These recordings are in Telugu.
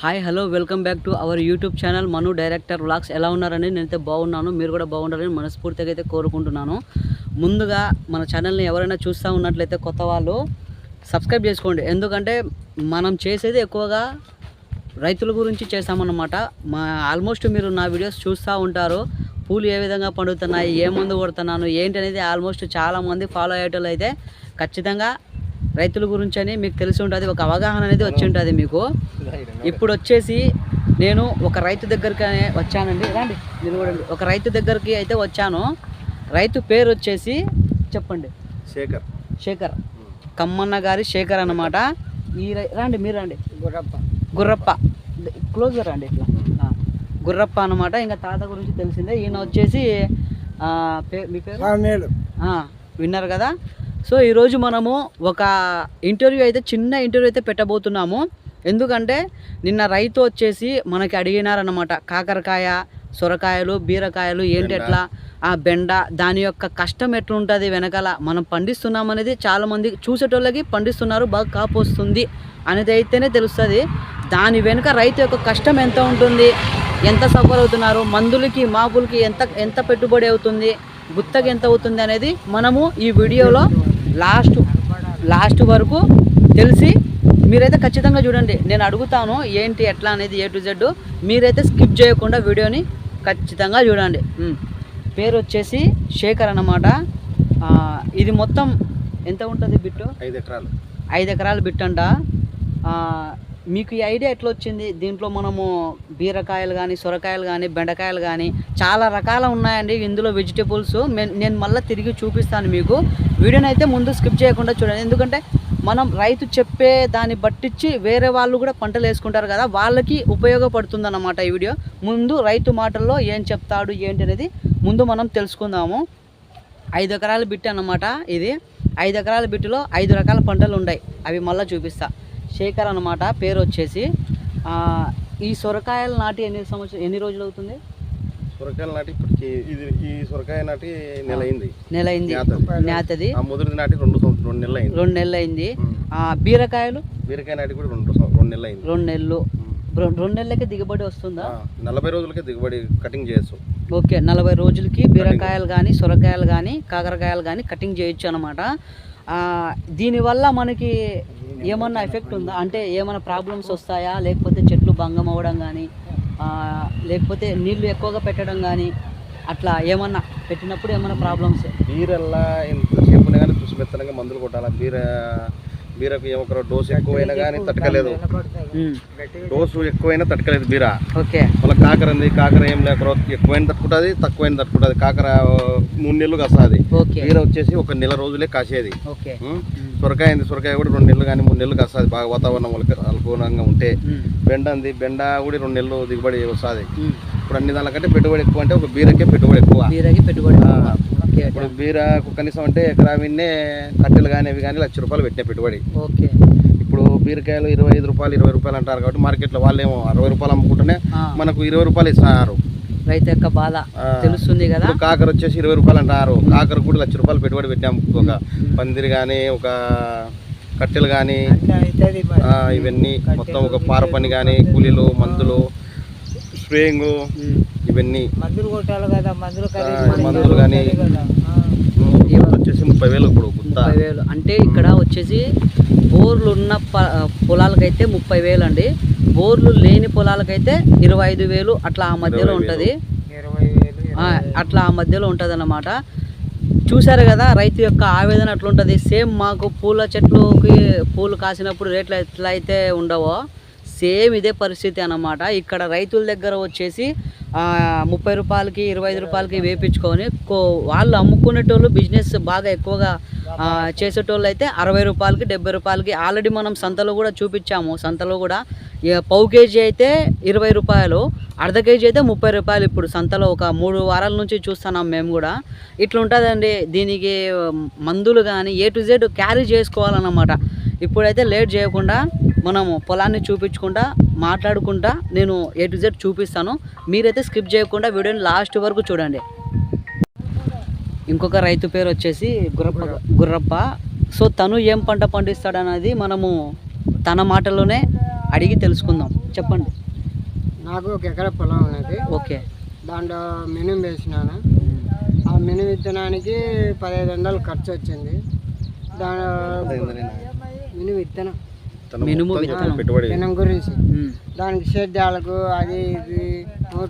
Hi hello welcome back to our YouTube channel Manu director vlogs ఎలా ఉన్నారని నేనైతే బాగున్నాను. మీరు కూడా బాగుండాలని మనస్ఫూర్తిగా అయితే కోరుకుంటున్నాను. ముందుగా మన ఛానల్ని ఎవరైనా చూస్తూ ఉన్నట్లయితే కొత్త వాళ్ళు సబ్స్క్రైబ్ చేసుకోండి. ఎందుకంటే మనం చేసేది ఎక్కువగా రైతుల గురించి చేస్తామన్నమాట. మా ఆల్మోస్ట్ మీరు నా వీడియోస్ చూస్తూ ఉంటారు. పూలు ఏ విధంగా పండుతున్నాయి ఏ మందు కొడుతున్నాను ఏంటి అనేది ఆల్మోస్ట్ చాలామంది ఫాలో అయ్యేటోళ్ళు అయితే ఖచ్చితంగా రైతుల గురించి అని మీకు తెలిసి ఉంటుంది ఒక అవగాహన అనేది వచ్చి ఉంటుంది మీకు. ఇప్పుడు వచ్చేసి నేను ఒక రైతు దగ్గరికి వచ్చానండి. రండి నిలబడండి. ఒక రైతు దగ్గరికి అయితే వచ్చాను. రైతు పేరు వచ్చేసి చెప్పండి. శేఖర్. శేఖర్. కమ్మన్న గారి శేఖర్ అన్నమాట. ఈ రై- రండి మీరు రండి. గుర్రప్ప. గుర్రప్ప. క్లోజ్ రండి ఇట్లా. గుర్రప్ప అన్నమాట. ఇంకా తాత గురించి తెలిసిందే. ఈయన వచ్చేసి మీ పేరు? విన్నారు కదా. సో ఈరోజు మనము ఒక ఇంటర్వ్యూ అయితే చిన్న ఇంటర్వ్యూ అయితే పెట్టబోతున్నాము. ఎందుకంటే నిన్న రైతు వచ్చేసి మనకి అడిగినారన్నమాట కాకరకాయ సొరకాయలు బీరకాయలు ఏంటి. ఎట్లా? ఆ బెండ దాని యొక్క కష్టం ఎట్లుంటుంది వెనకాల? మనం పండిస్తున్నాం అనేది చాలామంది చూసేటోళ్ళకి పండిస్తున్నారు బాగా కాపు వస్తుంది అనేది అయితేనే తెలుస్తుంది. దాని వెనుక రైతు యొక్క కష్టం ఎంత ఉంటుంది? ఎంత సఫర్ అవుతున్నారు మందులకి మాపులకి ఎంత ఎంత పెట్టుబడి అవుతుంది? గుత్తకి ఎంత అవుతుంది అనేది మనము ఈ వీడియోలో లాస్ట్ లాస్ట్ వరకు తెలిసి మీరైతే ఖచ్చితంగా చూడండి. నేను అడుగుతాను ఏంటి ఎట్లా అనేది ఏ టు జెడ్. మీరైతే స్కిప్ చేయకుండా వీడియోని ఖచ్చితంగా చూడండి. పేరు వచ్చేసి శేఖర్ అన్నమాట. ఇది మొత్తం ఎంత ఉంటుంది బిట్టు? ఐదు ఎకరాలు. ఐదు ఎకరాల బిట్ అంట. మీకు ఈ ఐడియా ఎట్లా వచ్చింది? దీంట్లో మనము బీరకాయలు కానీ సొరకాయలు కానీ బెండకాయలు కానీ చాలా రకాల ఉన్నాయండి. ఇందులో వెజిటేబుల్స్. నేను మళ్ళీ తిరిగి చూపిస్తాను మీకు. వీడియోని అయితే ముందు స్కిప్ చేయకుండా చూడండి. ఎందుకంటే మనం రైతు చెప్పే దాన్ని బట్టించి వేరే వాళ్ళు కూడా పంటలు వేసుకుంటారు కదా వాళ్ళకి ఉపయోగపడుతుంది అన్నమాట ఈ వీడియో. ముందు రైతు మాటల్లో ఏం చెప్తాడు ఏంటి అనేది ముందు మనం తెలుసుకుందాము. ఐదు ఎకరాల బిట్ అన్నమాట ఇది. ఐదు ఎకరాల బిట్టులో ఐదు రకాల పంటలు ఉన్నాయి అవి మళ్ళీ చూపిస్తా. శేఖర్ అన్నమాట పేరు వచ్చేసి. ఈ సొరకాయలు నాటి ఎన్ని సంవత్సరం ఎన్ని రోజులు అవుతుంది? సొరకాయలు నాటి ఇప్పటికి ఇది ఈ సొరకాయ నాటి నెల అయింది నెల అయింది నేతది. ముదిరిది నాటి రెండు రెండు నెలలు అయింది రెండు నెలలు అయింది బీరకాయలు? బీరకాయ నాటి కూడా రెండు రెండు నెలలు అయింది రెండు నెలలు. రెండు నెలలకి దిగుబడి వస్తుందా? నలభై రోజులకే దిగుబడి కటింగ్ చేయొచ్చు. ఓకే నలభై రోజులకి బీరకాయలు కానీ సొరకాయలు కానీ కాకరకాయలు కానీ కటింగ్ చేయొచ్చు అనమాట దీనివల్ల మనకి ఏమన్నా ఎఫెక్ట్ ఉందా? అంటే ఏమైనా ప్రాబ్లమ్స్ వస్తాయా? లేకపోతే చెట్లు భంగం అవ్వడం కానీ లేకపోతే నీళ్ళు ఎక్కువగా పెట్టడం కానీ అట్లా ఏమన్నా పెట్టినప్పుడు ఏమైనా ప్రాబ్లమ్స్ బీరల్లా ఎంతసేపు కానీ దుష్మెత్తనంగా మందులు కొట్టాలి? బీర బీరకు ఏమొక డోసు ఎక్కువైనా కానీ తట్టుకలేదు. డోసు ఎక్కువైనా తట్టుకలేదు బీర. ఓకే. మళ్ళీ కాకర ఉంది కాకర ఏం లేక ఎక్కువైనా తట్టుకుంటుంది తక్కువైన తట్టుకుంటుంది. కాకర మూడు నెలలు కాస్తుంది. బీర వచ్చేసి ఒక నెల రోజులే కాసేది? సొరకాయ ఉంది సొరకాయ కూడా రెండు నెలలు కానీ మూడు నెలలు కాస్తుంది. బాగా వాతావరణం అనుకూలంగా ఉంటే. బెండ ఉంది బెండ కూడా రెండు నెలలు దిగుబడి వస్తుంది. ఇప్పుడు అన్ని దానికంటే పెట్టుబడి ఎక్కువ అంటే ఒక బీరకే పెట్టుబడి ఎక్కువ. బీరకి పెట్టుబడి ఓకే ఇప్పుడు బీరకు కనీసం అంటే ఎకరా విన్నే కట్టెలు కానీ అవి కానీ లక్ష రూపాయలు పెట్టిన పెట్టుబడి. ఓకే. ఇప్పుడు బీరకాయలు ఇరవై ఐదు రూపాయలు ఇరవై రూపాయలు అంటారు కాబట్టి మార్కెట్లో వాళ్ళు ఏమో అరవై రూపాయలు అమ్ముకుంటేనే మనకు ఇరవై రూపాయలు ఇస్తారు రైతు యొక్క బాధ తెలుస్తుంది కదా. కాకర వచ్చేసి ఇరవై రూపాయలు అంటారు. కాకర కూడా లక్ష రూపాయలు పెట్టుబడి పెట్టాం ఒక పందిరి కానీ ఒక కట్టెలు కానీ ఇవన్నీ మొత్తం ఒక పార పని కానీ కూలీలు మందులు స్ప్రేయింగ్. ఇవన్నీ. మందులు కొట్టాలి కదా మందులు ఆ, మందులు కానీ వచ్చేసి ముప్పై వేలు ఇప్పుడు గుత్త. ముప్పై వేలు. అంటే ఇక్కడ వచ్చేసి బోర్లు ఉన్న ప- పొలాలకైతే ముప్పై వేలు అండి బోర్లు లేని పొలాలకైతే ఇరవై ఐదు వేలు అట్లా ఆ మధ్యలో. ఉంటుంది. ఇరవై వేలు ఆ, అట్లా ఆ మధ్యలో ఉంటుంది అన్నమాట చూసారు కదా రైతు యొక్క ఆవేదన అట్లుంటుంది సేమ్ మాకు పూల చెట్లుకి పూలు కాసినప్పుడు రేట్లు ఎట్లా అయితే ఉండవో సేమ్ ఇదే పరిస్థితి అన్నమాట. ఇక్కడ రైతుల దగ్గర వచ్చేసి ముప్పై రూపాయలకి ఇరవై ఐదు రూపాయలకి వేపించుకొని కో- వాళ్ళు అమ్ముకునేటోళ్ళు బిజినెస్ బాగా ఎక్కువగా చేసేటోళ్ళు అయితే అరవై రూపాయలకి డెబ్బై రూపాయలకి ఆల్రెడీ మనం సంతలో కూడా చూపించాము. సంతలో కూడా పావు కేజీ అయితే ఇరవై రూపాయలు అర్ధ కేజీ అయితే ముప్పై రూపాయలు ఇప్పుడు సంతలో ఒక మూడు వారాల నుంచి చూస్తున్నాం మేము కూడా. ఇట్లుంటుందండి దీనికి మందులు కానీ ఏ టు జెడ్ క్యారీ చేసుకోవాలన్నమాట. ఇప్పుడైతే లేట్ చేయకుండా మనము పొలాన్ని చూపించుకుంటా మాట్లాడుకుంటా నేను ఏ టు జెడ్ చూపిస్తాను. మీరైతే స్కిప్ చేయకుండా వీడియోని లాస్ట్ వరకు చూడండి. ఇంకొక రైతు పేరు వచ్చేసి గుర్రప్ప గుర్రప్ప. సో తను ఏం పంట పండిస్తాడన్నది మనము తన మాటలోనే అడిగి తెలుసుకుందాం. చెప్పండి. నాకు ఒక ఎకర పొలం ఉన్నది. ఓకే. దాంట్లో మినుము వేసినాను. ఆ మినుము విత్తనానికి పదహైదు వందలు ఖర్చు వచ్చింది. దాని మినుము విత్తనం. తను మినుము విత్తనం. గురించి. దానికి సేద్యాలకు అది ఇది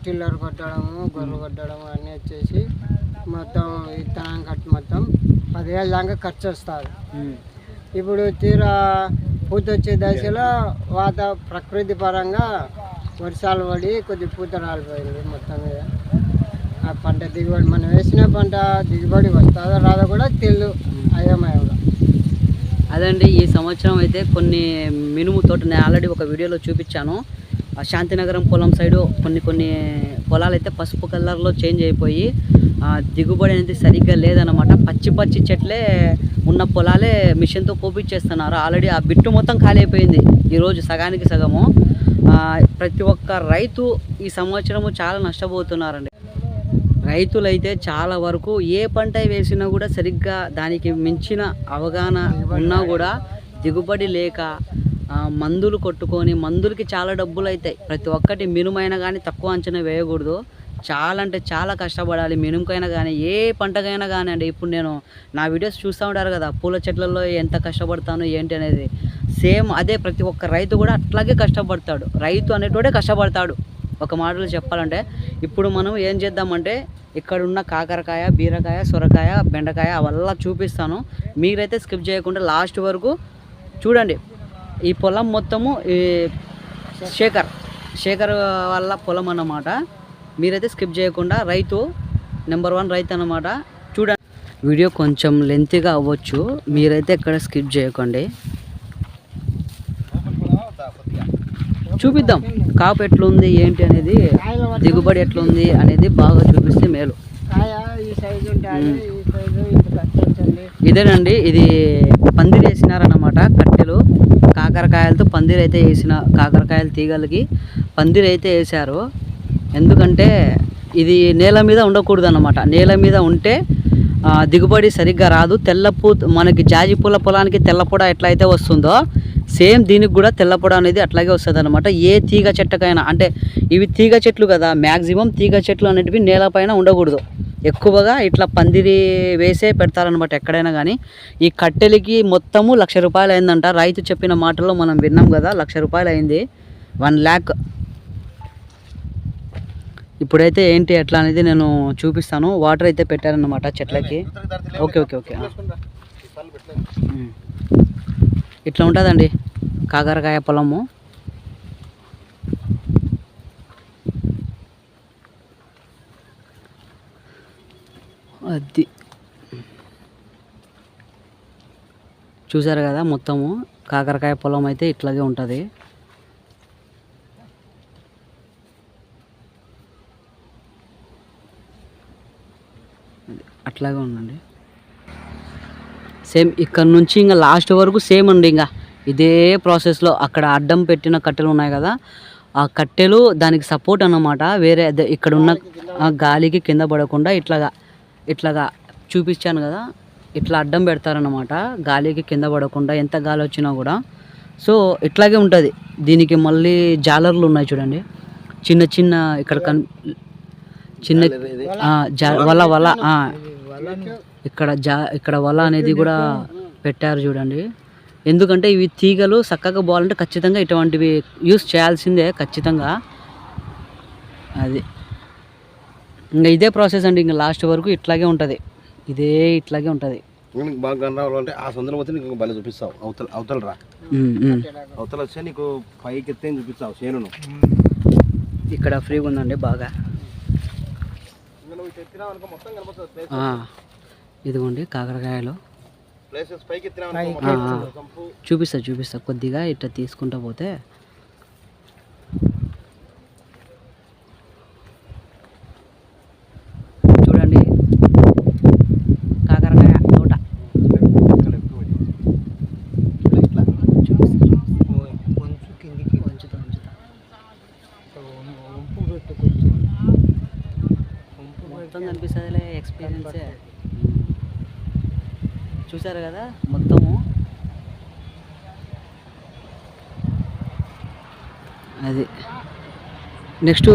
టిల్లర్ కొట్టడము గొర్రెలు కొట్టడము అన్నీ వచ్చేసి మొత్తం విత్తనం కట్టి మొత్తం పదివేల దాకా ఖర్చు వస్తుంది. ఇప్పుడు తీరా పూత వచ్చే దశలో వాత ప్రకృతి పరంగా వర్షాలు పడి కొద్ది పూత రాలిపోయింది మొత్తం మీద. ఆ పంట దిగుబడి మనం వేసిన పంట దిగుబడి వస్తుందో రాదో కూడా తెలు అయోమయంలో అదండి ఈ సంవత్సరం అయితే కొన్ని మినుము తోట నేను ఆల్రెడీ ఒక వీడియోలో చూపించాను. శాంతినగరం పొలం సైడు కొన్ని కొన్ని పొలాలు అయితే పసుపు కలర్లో చేంజ్ అయిపోయి దిగుబడి అనేది సరిగ్గా లేదనమాట పచ్చి పచ్చి చెట్లే ఉన్న పొలాలే మిషన్తో కోపించేస్తున్నారు. ఆల్రెడీ ఆ బిట్టు మొత్తం ఖాళీ అయిపోయింది. ఈరోజు సగానికి సగము. ప్రతి ఒక్క రైతు ఈ సంవత్సరము చాలా నష్టపోతున్నారండి. రైతులైతే చాలా వరకు ఏ పంట వేసినా కూడా సరిగ్గా దానికి మించిన అవగాహన ఉన్నా కూడా దిగుబడి లేక మందులు కొట్టుకొని మందులకి చాలా డబ్బులు అవుతాయి ప్రతి ఒక్కటి మినుమైనా కానీ తక్కువ అంచనా వేయకూడదు. చాలా అంటే చాలా కష్టపడాలి. మినుముకైనా కానీ ఏ పంటకైనా కానీ అండి ఇప్పుడు నేను నా వీడియోస్ చూస్తూ ఉంటారు కదా పూల చెట్లలో ఎంత కష్టపడతాను ఏంటి అనేది. సేమ్ అదే ప్రతి ఒక్క రైతు కూడా అట్లాగే కష్టపడతాడు. రైతు అనేటోడే కష్టపడతాడు. ఒక మాటలో చెప్పాలంటే ఇప్పుడు మనం ఏం చేద్దామంటే ఇక్కడున్న కాకరకాయ బీరకాయ సొరకాయ బెండకాయ అవల్లా చూపిస్తాను. మీరైతే స్కిప్ చేయకుండా లాస్ట్ వరకు చూడండి. ఈ పొలం మొత్తము ఈ శేఖర్ శేఖర్ వాళ్ళ పొలం అన్నమాట. మీరైతే స్కిప్ చేయకుండా రైతు నెంబర్ వన్ రైతు అన్నమాట. చూడండి. వీడియో కొంచెం లెంతీగా అవ్వచ్చు. మీరైతే ఎక్కడ స్కిప్ చేయకండి. చూపిద్దాం. కాపు ఎట్లుంది ఏంటి అనేది దిగుబడి ఎట్లుంది అనేది బాగా చూపిస్తే మేలు. ఇదేనండి ఇది పందిరి వేసినారన్నమాట కట్టెలు. కాకరకాయలతో పందిరి అయితే వేసిన కాకరకాయల తీగలకి పందిరి అయితే వేశారు. ఎందుకంటే ఇది నేల మీద ఉండకూడదు అన్నమాట నేల మీద ఉంటే దిగుబడి సరిగ్గా రాదు. తెల్లపూ మనకి జాజి పూల పొలానికి తెల్లపొడ ఎట్లయితే వస్తుందో సేమ్ దీనికి కూడా తెల్లపొడ అనేది అట్లాగే వస్తుంది అనమాట ఏ తీగ చెట్టుకైనా అంటే ఇవి తీగ చెట్లు కదా మ్యాక్సిమం తీగ చెట్లు అనేటివి నేలపైన ఉండకూడదు. ఎక్కువగా ఇట్లా పందిరి వేసే పెడతారనమాట ఎక్కడైనా కానీ ఈ కట్టెలకి మొత్తము లక్ష రూపాయలు అయిందంట. రైతు చెప్పిన మాటల్లో మనం విన్నాం కదా లక్ష రూపాయలు అయింది. వన్ ల్యాక్. ఇప్పుడైతే ఏంటి ఎట్లా అనేది నేను చూపిస్తాను. వాటర్ అయితే పెట్టారన్నమాట చెట్లకి. Okay okay okay. ఇట్లా ఉంటుందండి. కాకరకాయ పొలము. అది. చూసారు కదా మొత్తము? కాకరకాయ పొలం అయితే ఇట్లాగే ఉంటుంది. అట్లాగే ఉందండి. సేమ్ ఇక్కడ నుంచి ఇంకా లాస్ట్ వరకు సేమ్ అండి ఇంకా. ఇదే ప్రాసెస్లో అక్కడ అడ్డం పెట్టిన కట్టెలు ఉన్నాయి కదా. ఆ కట్టెలు దానికి సపోర్ట్ అన్నమాట. వేరే ఇక్కడ ఉన్న ఆ గాలికి కింద పడకుండా ఇట్లాగా ఇట్లాగా చూపించాను కదా. ఇట్లా అడ్డం పెడతారన్నమాట. గాలికి కింద పడకుండా ఎంత గాలి వచ్చినా కూడా. సో ఇట్లాగే ఉంటుంది. దీనికి మళ్ళీ జాలర్లు ఉన్నాయి చూడండి. చిన్న చిన్న ఇక్కడ కన్ చిన్న ఆ, జా- వల వల ఆ, ఇక్కడ జా ఇక్కడ వల అనేది కూడా పెట్టారు చూడండి. ఎందుకంటే ఇవి తీగలు చక్కగా పోవాలంటే ఖచ్చితంగా ఇటువంటివి యూస్ చేయాల్సిందే ఖచ్చితంగా. అది. ఇంకా ఇదే ప్రాసెస్ అండి ఇంకా లాస్ట్ వరకు ఇట్లాగే ఉంటుంది. ఇదే ఇట్లాగే ఉంటుంది. నీకు బాగా కనరావాలంటే ఆ నీకు బలి చూపిస్తావు. అవతల అవతల రా. ఉమ్, ఉమ్. అవతల వస్తే నీకు పైకి ఎత్తే చూపిస్తావు చేనును. ఇక్కడ ఫ్రీగా ఉందండి బాగా. ఇదిగోండి కాకరకాయలు. మొత్తం చూపిస్తా చూపిస్తా. కొద్దిగా ఇట్లా తీసుకుంటా పోతే. చూడండి. కాకరకాయ తోట. ఇక్కడ ఎక్కువ పెట్టు. ఇట్లా, ఇట్లా. కొంచెం కిందికి ఉంచుతా ఉంచుతా వంపు పెట్టు కొంచెం వంపు మొత్తం కనిపిస్తుందిలే ఎక్స్పీరియన్సే చూసారు కదా మొత్తము? అది. నెక్స్ట్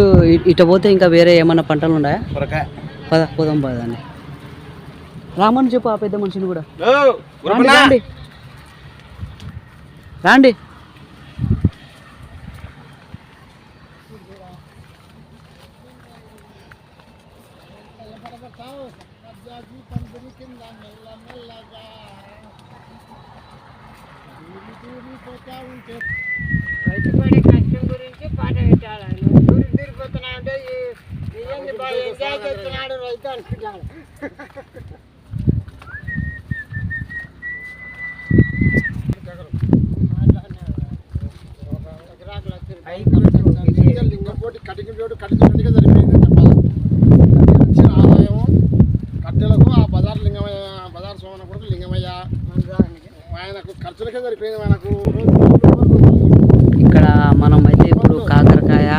ఇట పోతే ఇంకా వేరే ఏమన్నా పంటలు ఉన్నాయా? పద పోదాం పదండి రామని చెప్పు ఆ పెద్ద మనిషిని కూడా. రాండి. రాండి రాండి రైతు పడే కష్టం గురించి పాట పెట్టాలి నువ్వు దూరం తిరిగిపోతున్నావు అంటే ఏంది బాగా ఎంజాయ్ చేస్తున్నాడు రైతు అనుకుంటాడు రోడ్డు కట్టించినట్టుగా సరిపోయింది చెప్పాలి. వచ్చిన ఆదాయం కట్టెలకు ఆ బజార్ లింగమయ్య బజార్ సోమన కొడుకు లింగమయ్య ఆయనకు ఖర్చులకే సరిపోయింది ఆయనకు. ఇక్కడ మనం అయితే ఇప్పుడు కాకరకాయ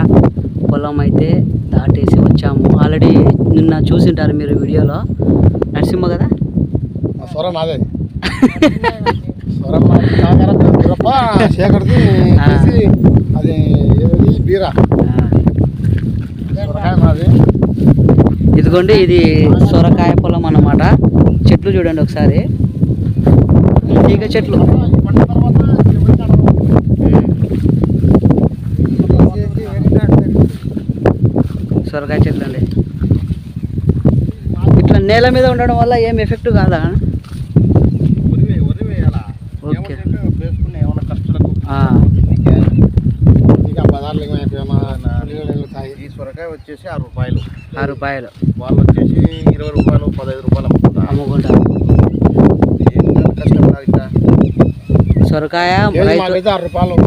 పొలం అయితే దాటేసి వచ్చాము. ఆల్రెడీ నిన్న చూసింటారు మీరు వీడియోలో. నరసింహ కదా? స్వరం నాదే. స్వరం అది బీరా. ఇదిగోండి ఇది సొరకాయ పొలం అన్నమాట. చెట్లు చూడండి ఒకసారి. తీగ చెట్లు. సొరకాయ చెట్లు అండి ఇట్లా నేల మీద ఉండడం వల్ల ఏం ఎఫెక్ట్ కాదా ఉరివే ఉరి వేయాలా ఓకే. ఏమంటే వేసుకున్న ఏమన్నా ఖర్చులకు ఆ. తిండికే. ఇక బజార్ లింగమయ్య ఉల్లిగడ్డలు వెళ్తాయి ఈ సొరకాయ వచ్చేసి ఆరు రూపాయలు. ఆరు రూపాయలు. వాళ్ళు వచ్చేసి ఇరవై రూపాయలు పదహైదు రూపాయలు అమ్ముకుంటారు అమ్ముకుంటారు సొరకాయ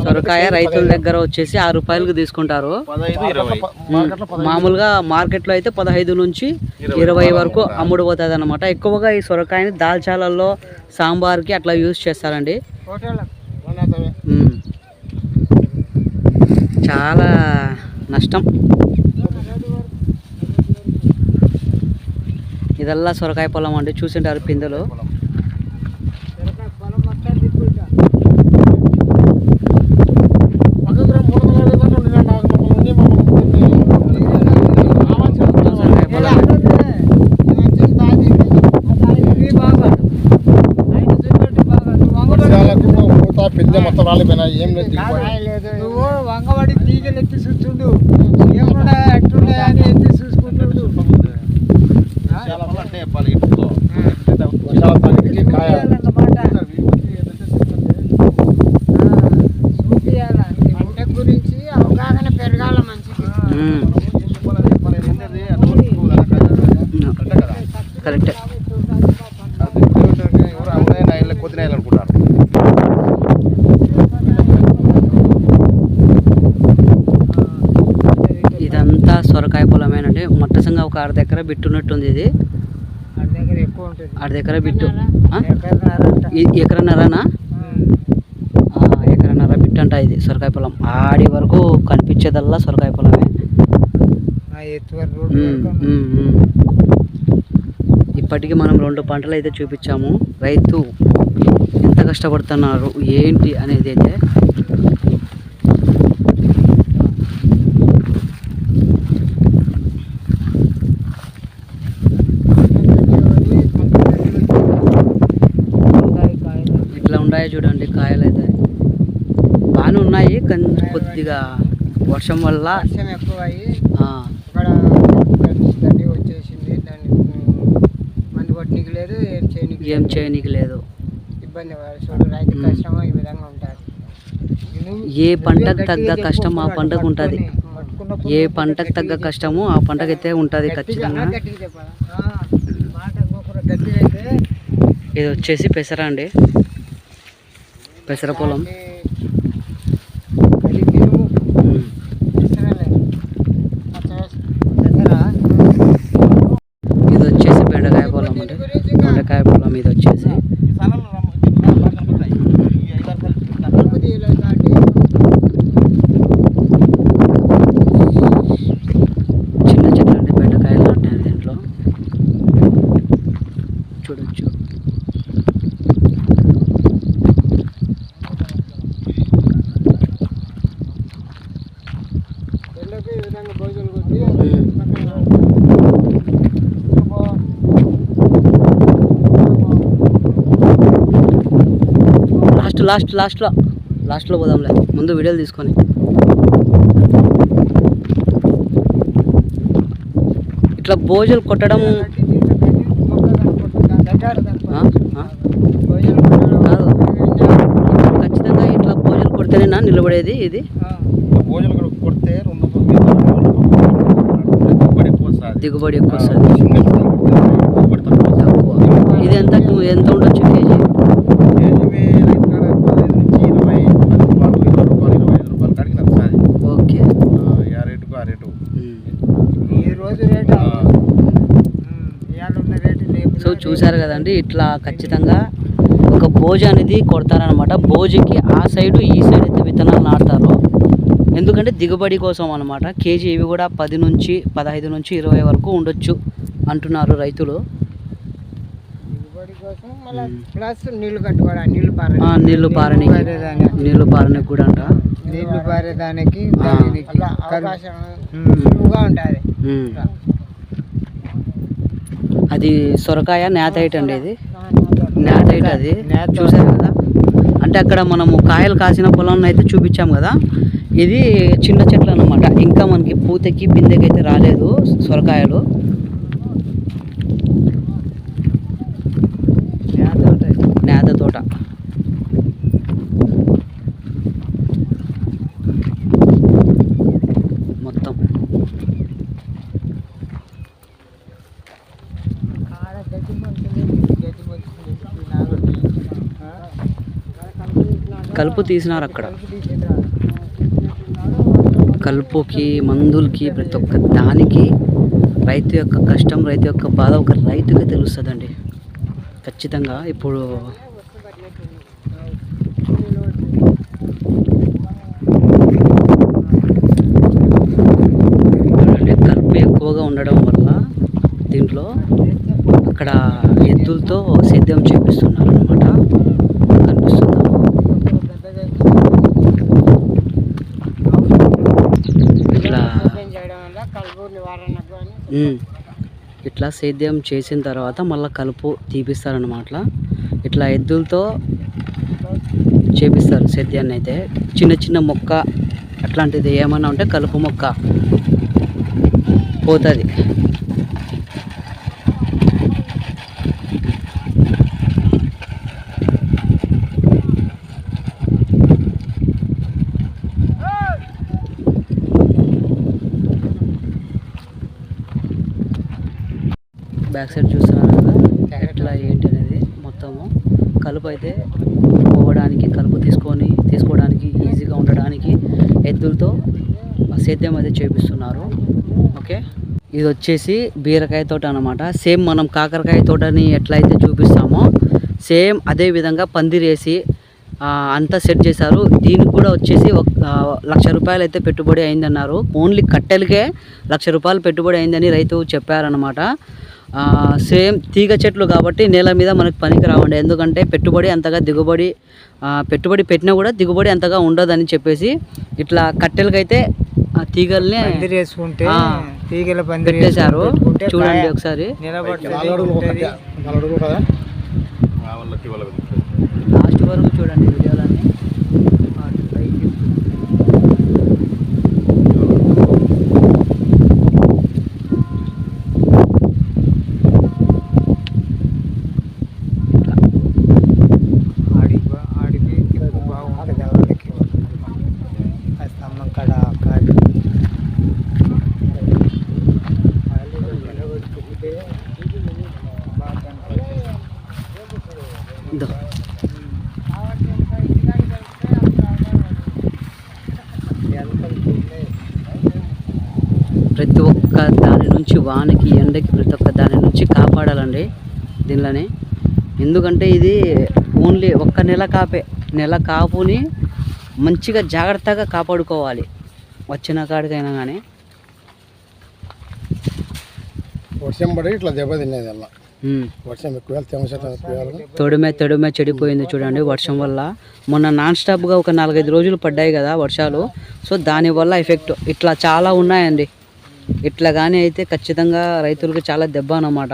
సొరకాయ రైతుల దగ్గర వచ్చేసి ఆరు రూపాయలకు తీసుకుంటారు. మామూలుగా మార్కెట్లో అయితే పదహైదు నుంచి ఇరవై వరకు అమ్ముడు పోతుంది అనమాట ఎక్కువగా ఈ సొరకాయని దాల్చాలల్లో సాంబార్కి అట్లా యూజ్ చేస్తారండి. చాలా నష్టం. ఇదల్లా సొరకాయ పొలం అండి. చూసింటారు పిందెలు. పెద్ద మొత్తం రాలిపోయినా ఏం లేదు నువ్వు వంగవాడి తీగలు ఎత్తి చూస్తుండు. ఏమన్నా ఎట్లున్నాయి అని ఎత్తి చూసుకుంటుండు చాలా వల్ల అంటే చెప్పాలి ఇప్పుడు వర్షాల తాకిడికి కాయ పంట గురించి అవగాహన పెరగాల మంచిది. కరెక్టే ఎవరు అమ్మాయి నాయలు కొద్ది నాయలు అనుకుంటారు ఇదంతా సొరకాయ పొలమేనండి. మొట్టసంగా ఒక అర దగ్గర బిట్టున్నట్టుంది ఇది. వాడి దగ్గర ఎక్కువ ఉంటుంది. అర దగ్గర బిట్టు ఎకరన్నరనా? ఆ, ఎకరన్నర బిట్టు అంట ఇది సొరకాయ పొలం. ఆడి వరకు కనిపించేదల్లా సొరకాయ పొలమే. ఇప్పటికీ మనం రెండు పంటలు అయితే చూపించాము. రైతు ఎంత కష్టపడుతున్నారు ఏంటి అనేది అయితే కాయ కాయలు. ఉన్నాయి చూడండి కాయలు అయితే బాగానే ఉన్నాయి కొద్దిగా వర్షం వల్ల వర్షం ఎక్కువ అయ్యి వచ్చేసింది దాన్ని మందు కొట్టనికి లేదు ఏం చేయనికి ఏం చేయనీకి లేదు. ఇబ్బంది. చూడు రైతు ఈ విధంగా ఉంటుంది. ఏ పంటకు తగ్గ కష్టం ఆ పంటకు ఉంటుంది. ఏ పంటకు తగ్గ కష్టము ఆ పంటకైతే ఉంటుంది ఖచ్చితంగా. అయితే ఇది వచ్చేసి పెసర అండి. పెసర పొలం అది మినుము ఉమ్. పెసరలే. పెసరా? ఇది వచ్చేసి బెండకాయ పొలం అండి బెండకాయ పొలం ఇది వచ్చేసి కలుపు తీయలేదు కాబట్టి చిన్న చెట్లు అండి బెండకాయలు నాటారు దీంట్లో చూడొచ్చు ఎండకు ఈ విధంగా భోజనం కొట్టి ఉమ్. పక్కన లాస్ట్ లాస్ట్ లాస్ట్లో లాస్ట్లో పోదాంలే. ముందు వీడియోలు తీసుకొని. ఇట్లా భోజనం కొట్టడం? కాదు ఖచ్చితంగా ఇట్లా భోజనం కొడితేనేనా నిలబడేది ఇది. భోజనం కూడా కొడితే రెండు దిగుబడి ఎక్కువ వస్తుంది ఇది ఎంత ఎంత ఉండొచ్చు కేజీ కేజీ వేలు ఇక్కడ పదహైదు నుంచి ఇరవై పది రూపాయలు ఇరవై రూపాయలు ఇరవై ఐదు రూపాయలు కాడికి నడుస్తుంది ఓకే ఆ రేటుకు ఆ రేటు ఉమ్. ఈ రోజు రేటు ఆ, ఇవాళ ఉన్న రేటు చూసారు కదండి ఇట్లా ఖచ్చితంగా ఒక భోజ అనేది కొడతారనమాట భోజకి ఆ సైడు ఈ సైడ్ అయితే విత్తనాలు నాటుతారు. ఎందుకంటే దిగుబడి కోసం అనమాట కేజీ ఇవి కూడా పది నుంచి పదహైదు నుంచి ఇరవై వరకు ఉండొచ్చు అంటున్నారు రైతులు. దిగుబడి కోసం మళ్ళీ ప్లస్ నీళ్ళు కట్టుకోవడం నీళ్ళు పారే ఆ, నీళ్ళు పారనికి పారేదానికి. నీళ్ళు పారనికి కూడా అంట. నీళ్ళు పారేదానికి ఆ. దానికి అవకాశం సులువుగా ఉంటుంది ఉమ్. అది సొరకాయ నేతైట్ అండి ఇది. నేతైట్ అది. చూసారు కదా? అంటే అక్కడ మనము కాయలు కాసిన పొలం అయితే చూపించాం కదా? ఇది చిన్న చెట్లు అన్నమాట ఇంకా మనకి పూతకి పిందెకి అయితే రాలేదు సొరకాయలు నేత తోట మొత్తం కలుపు తీసినారు అక్కడ. కలుపుకి మందులకి ప్రతి ఒక్క దానికి రైతు యొక్క కష్టం రైతు యొక్క బాధ ఒక రైతుకే తెలుస్తుందండి. ఖచ్చితంగా ఇప్పుడు కలుపు ఎక్కువగా ఉండడం వల్ల దీంట్లో అక్కడ ఎద్దులతో సేద్యం చేపిస్తున్నారు అనమాట కనిపిస్తుందా ఇట్లా చేయడం వల్ల కలుపు నివారణకు అని ఉమ్. ఇట్లా సేద్యం చేసిన తర్వాత మళ్ళీ కలుపు తీపిస్తారనమాట ఇట్లా ఎద్దులతో చేపిస్తారు సేద్యాన్ని అయితే. చిన్న చిన్న మొక్క అట్లాంటిది ఏమన్నా ఉంటే కలుపు మొక్క పోతుంది. బ్యాక్ సైడ్ చూస్తున్నారు కదా ఎట్లా ఏంటి అనేది మొత్తము. కలుపు అయితే పోవడానికి కలుపు తీసుకొని తీసుకోవడానికి ఈజీగా ఉండడానికి ఎద్దులతో సేద్యం అయితే చేపిస్తున్నారు. ఓకే? ఇది వచ్చేసి బీరకాయ తోట అనమాట సేమ్ మనం కాకరకాయ తోటని ఎట్లయితే చూపిస్తామో సేమ్ అదే విధంగా పందిరేసి అంతా సెట్ చేశారు. దీనికి కూడా వచ్చేసి ఒక లక్ష రూపాయలు అయితే పెట్టుబడి అయిందన్నారు. ఓన్లీ కట్టెలకే లక్ష రూపాయలు పెట్టుబడి అయిందని రైతు చెప్పారనమాట సేమ్ తీగ చెట్లు కాబట్టి నేల మీద మనకు పనికి రావండి. ఎందుకంటే పెట్టుబడి అంతగా దిగుబడి ఆ, పెట్టుబడి పెట్టినా కూడా దిగుబడి అంతగా ఉండదని చెప్పేసి ఇట్లా కట్టెలకైతే ఆ తీగల్ని తీగల పెట్టేశారు. చూడండి ఒకసారి. నిలబడుతుంది, నాలుగు అడుగులు ఒక ఉంటది. కట్ట, నాలుగు అడుగులు కదా ఆ వాళ్ళకి వాళ్ళకి లాస్ట్ వరకు చూడండి వీడియోలని ఆడికి ఆడికి ఎక్కువ బాగుంటుంది వాళ్ళకి ఆ స్తంభం కాడ కాదు నిలబడుకుంటే బాగా కనపడుతుంది. ఇదో. ఎలకలు ఉన్నాయి. ప్రతి ఒక్క దాని నుంచి వానకి ఎండకి ప్రతి ఒక్క దాని నుంచి కాపాడాలండి దీనిలోని ఎందుకంటే ఇది ఓన్లీ ఒక్క నెల కాపే. నెల కాపుని మంచిగా జాగ్రత్తగా కాపాడుకోవాలి. వచ్చిన కాడికైనా కానీ వర్షం పడి ఇట్లా దెబ్బ తినేది అలా. వర్షం ఎక్కువ తొడిమే తొడిమే చెడిపోయింది చూడండి వర్షం వల్ల. మొన్న నాన్ స్టాప్గా ఒక నాలుగైదు రోజులు పడ్డాయి కదా వర్షాలు. సో దానివల్ల ఎఫెక్ట్ ఇట్లా చాలా ఉన్నాయండి. ఇట్లా కానీ అయితే ఖచ్చితంగా రైతులకు చాలా దెబ్బ అన్నమాట.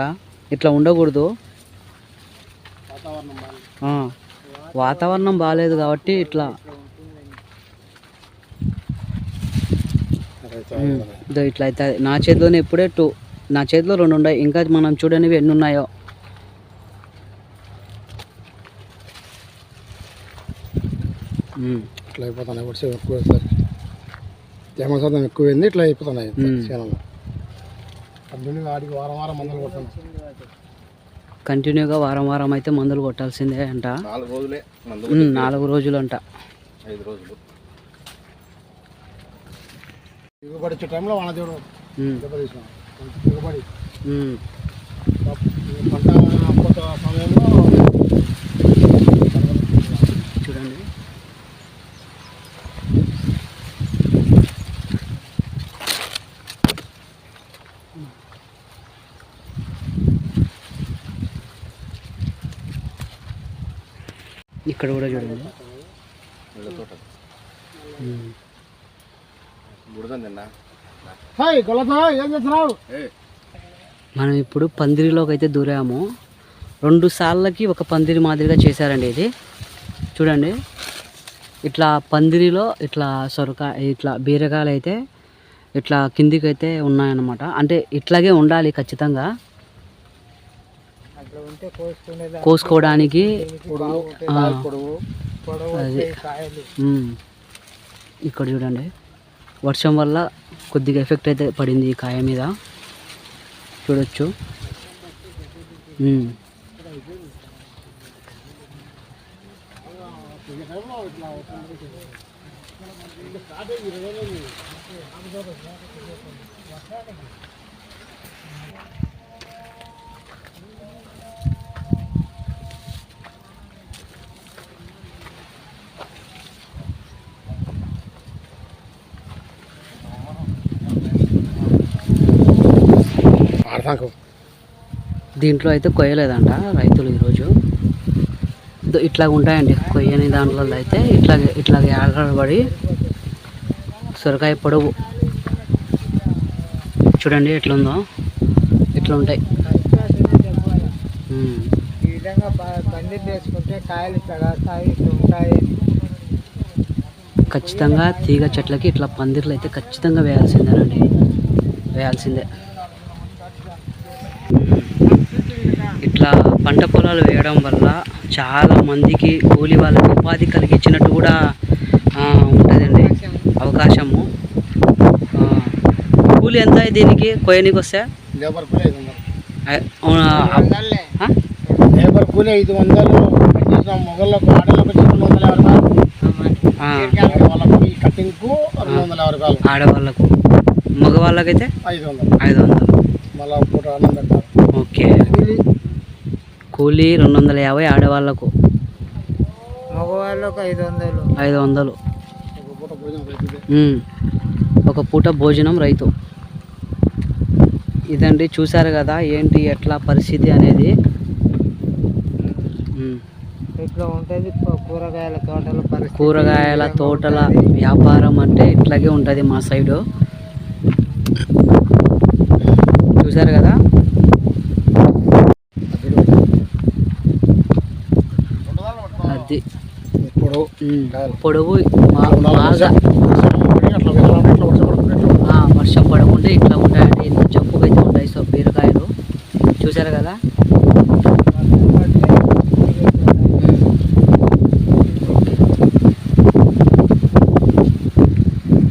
ఇట్లా ఉండకూడదు. వాతావరణం బాగాలేదు కాబట్టి ఇట్లా. ఇట్లా అయితే నా చేతిలోనే ఇప్పుడే టూ నా చేతిలో రెండు ఉన్నాయి. ఇంకా మనం చూడనివి ఎన్ని ఉన్నాయో. ఇట్లా అయిపోతున్నాయి వర్షం ఎక్కువ తేమ శాతం ఎక్కువైంది ఇట్లా అయిపోతున్నాయి. చేనంలో ఆడికి వారం వారం మందులు కొడుతున్నాం కంటిన్యూగా వారం వారం అయితే మందులు కొట్టాల్సిందే అంట. నాలుగు రోజులే నాలుగు రోజులు అంట ఐదు రోజులు. దిగుబడి వచ్చే టైంలో వానదేవుడు ఉమ్, దెబ్బతీసినాం మంచి దిగుబడి. ఉమ్, ఈ పంట కోత సమయంలో చూడండి. ఇక్కడ కూడా చూడండి. మనం ఇప్పుడు పందిరిలోకి అయితే దూరాము. రెండు సార్లకి ఒక పందిరి మాదిరిగా చేశారండి ఇది. చూడండి. ఇట్లా పందిరిలో ఇట్లా సొరక ఇట్లా బీరకాయలు అయితే ఇట్లా కిందికి అయితే ఉన్నాయన్నమాట. అంటే ఇట్లాగే ఉండాలి ఖచ్చితంగా. కోసుకోవడానికి అది. ఇక్కడ చూడండి. వర్షం వల్ల కొద్దిగా ఎఫెక్ట్ అయితే పడింది ఈ కాయ మీద. చూడొచ్చు. దీంట్లో అయితే కొయ్యలేదంట రైతులు ఈరోజు. ఇట్లా ఉంటాయండి కొయ్యని దాంట్లో అయితే ఇట్లాగే ఇట్లాగే ఆడబడి సొరకాయ పొడవు. చూడండి ఎట్లుందో ఇట్లా ఉంటాయి. ఈ విధంగా వేసుకుంటే కాయలు ఇట్లా ఇట్లా ఉంటాయి. ఖచ్చితంగా తీగ చెట్లకి ఇట్లా పందిర్లు అయితే ఖచ్చితంగా వేయాల్సిందేనండి. వేయాల్సిందే. ఇట్లా పంట పొలాలు వేయడం వల్ల చాలా మందికి కూలి వాళ్ళకి ఉపాధి కలిగించినట్టు కూడా ఉంటుందండి. అవకాశము. కూలి ఎంత దీనికి? కొయ్యనికి వస్తే? లేబర్ కూలి ఐదు వందలు? లేబర్ కూలి ఐదు వందలు చేసిన మొగళ్ళకు ఆడలకు వచ్చి రెండు వందల వాళ్ళకు కటింగ్కు రెండు ఆడవాళ్ళకు. మగవాళ్ళకైతే? ఐదు వందలు. ఐదు వందలు. మళ్ళీ ఓకే. కూలీ రెండు వందల యాభై ఆడవాళ్ళకు మగవాళ్ళకు ఐదు వందలు ఐదు వందలు ఒక పూట భోజనం రైతు. ఇదండి చూసారు కదా ఏంటి ఎట్లా పరిస్థితి అనేది. ఇట్లా ఉంటుంది కూరగాయల తోటల కూరగాయల తోటల వ్యాపారం అంటే ఇట్లాగే ఉంటుంది మా సైడు. చూసారు కదా అది ఇప్పుడు ఉమ్. కాయలు. పొడవు బాగా వర్షం పడుకుంటే ఇట్లా ఉంటాయండి. ఇంత జప్పుగా అయితే ఉంటాయి సో బీరకాయలు. చూసారు కదా?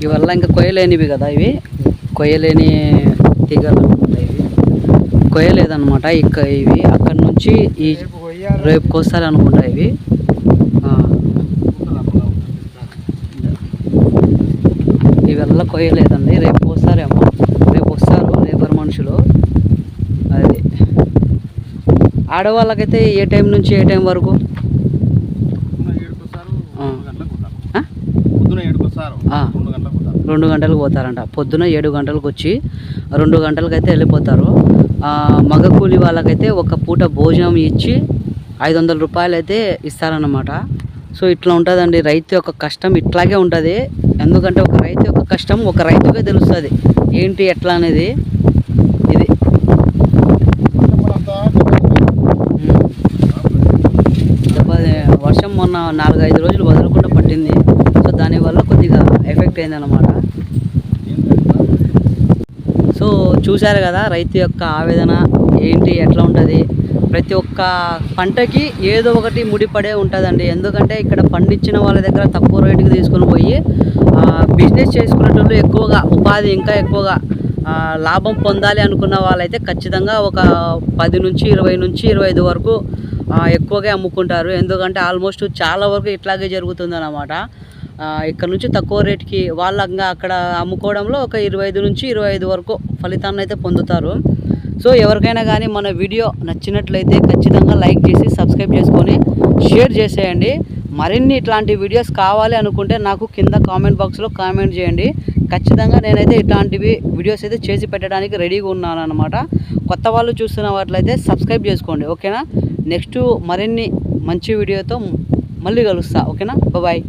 ఇవల్ల ఇంకా కొయ్యలేనివి కదా ఇవి? కొయ్యలేని తీగలు ఇవి. కొయ్యలేదన్నమాట. ఇక ఇవి. అక్కడ నుంచి ఈ రేపు కోస్తారు అనుకుంటా ఇవి ఆ. ఇవల్ల కొయ్యలేదండి. రేపు వస్తారేమో రేపు వస్తారు లేబర్ మనుషులు. అది. ఆడవాళ్ళకైతే ఏ టైం నుంచి ఏ టైం వరకు. రెండు గంటలకు పోతారంట. పొద్దున ఏడు గంటలకు వచ్చి రెండు గంటలకు అయితే వెళ్ళిపోతారు మగ కూలి వాళ్ళకైతే ఒక పూట భోజనం ఇచ్చి ఐదు వందల రూపాయలు అయితే ఇస్తారన్నమాట. సో ఇట్లా ఉంటుందండి. రైతు యొక్క కష్టం ఇట్లాగే ఉంటుంది. ఎందుకంటే ఒక రైతు కష్టం ఒక రైతుగా తెలుస్తుంది. ఏంటి ఎట్లా అనేది? ఇది. వర్షం మొన్న నాలుగైదు రోజులు వదలకుండా పట్టింది. సో దానివల్ల కొద్దిగా ఎఫెక్ట్ అయిందన్నమాట. సో చూశారు కదా రైతు యొక్క ఆవేదన ఏంటి ఎట్లా ఉంటుంది? ప్రతి ఒక్క పంటకి ఏదో ఒకటి ముడిపడే ఉంటుందండి. ఎందుకంటే ఇక్కడ పండించిన వాళ్ళ దగ్గర తక్కువ రేటుకి తీసుకొని పోయి బిజినెస్ చేసుకునేటోళ్ళు ఎక్కువగా ఉపాధి ఇంకా ఎక్కువగా లాభం పొందాలి అనుకున్న వాళ్ళైతే ఖచ్చితంగా ఒక పది నుంచి ఇరవై నుంచి ఇరవై ఐదు వరకు ఎక్కువగా అమ్ముకుంటారు. ఎందుకంటే ఆల్మోస్ట్ చాలా వరకు ఇట్లాగే జరుగుతుంది అన్నమాట ఇక్కడ నుంచి తక్కువ రేటుకి వాళ్ళంగా అక్కడ అమ్ముకోవడంలో ఒక ఇరవై ఐదు నుంచి ఇరవై ఐదు వరకు ఫలితాన్ని అయితే పొందుతారు. సో ఎవరికైనా కానీ మన వీడియో నచ్చినట్లయితే ఖచ్చితంగా లైక్ చేసి సబ్స్క్రైబ్ చేసుకొని షేర్ చేసేయండి. మరిన్ని ఇట్లాంటి వీడియోస్ కావాలి అనుకుంటే నాకు కింద కామెంట్ బాక్స్లో కామెంట్ చేయండి. ఖచ్చితంగా నేనైతే ఇట్లాంటివి వీడియోస్ అయితే చేసి పెట్టడానికి రెడీగా ఉన్నాను అనమాట కొత్త వాళ్ళు చూస్తున్న వాటిలైతే సబ్స్క్రైబ్ చేసుకోండి ఓకేనా? నెక్స్ట్ మరిన్ని మంచి వీడియోతో మళ్ళీ కలుస్తా ఓకేనా? బాయ్